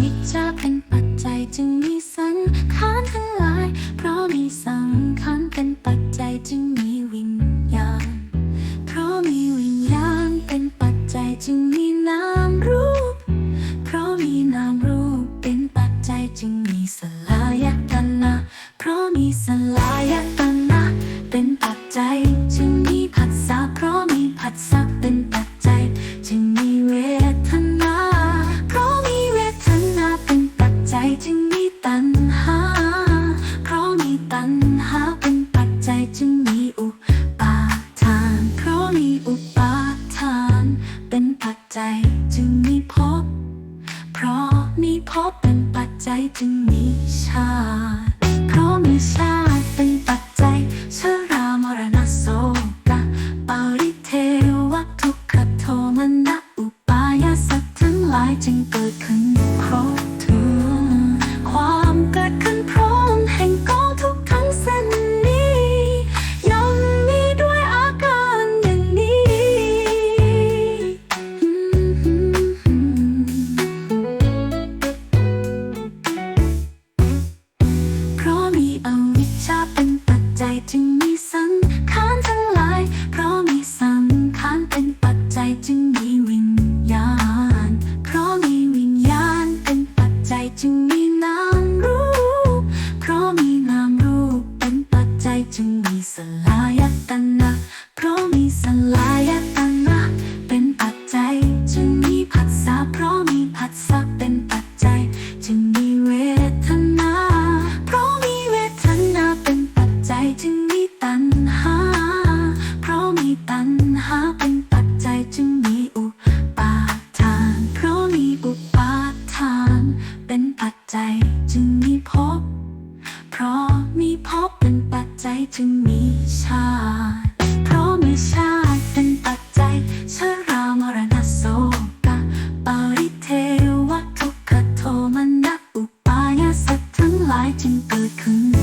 วิชาเป็นปัจจัยจึงมีสังขารทั้งหลาย เพราะมีสังขารเป็นปัจจัยจึงมีวิญญาณ เพราะมีวิญญาณเป็นปัจจัยจึงมีนามรูป เพราะมีนามรูปเป็นปัจจัยจึงมีสลายตนะ เพราะมีสลายต จึงมีตัณหา เพราะมีตัณหาเป็นปัจจัยจึงมีอุปาทาน เพราะมีอุปาทาน เป็นปัจจัยจึงมีภพ เพราะมีภพเป็นปัจจัยจึงมีชาติ จึงมีนามรูป เพราะมีนามรูปเป็นปัจจัยจึงมีสลายตนะ เพราะมีสลายต ใจจึงมีพบ เพราะมีพบเป็นปัจจัยจึงมีชาติ เพราะมีชาติเป็นปัจจัยชรามรณะโศกะปาริเทวะทุกขโทมนัสอุปายาสัตว์ทั้งหลายจึงเกิดขึ้น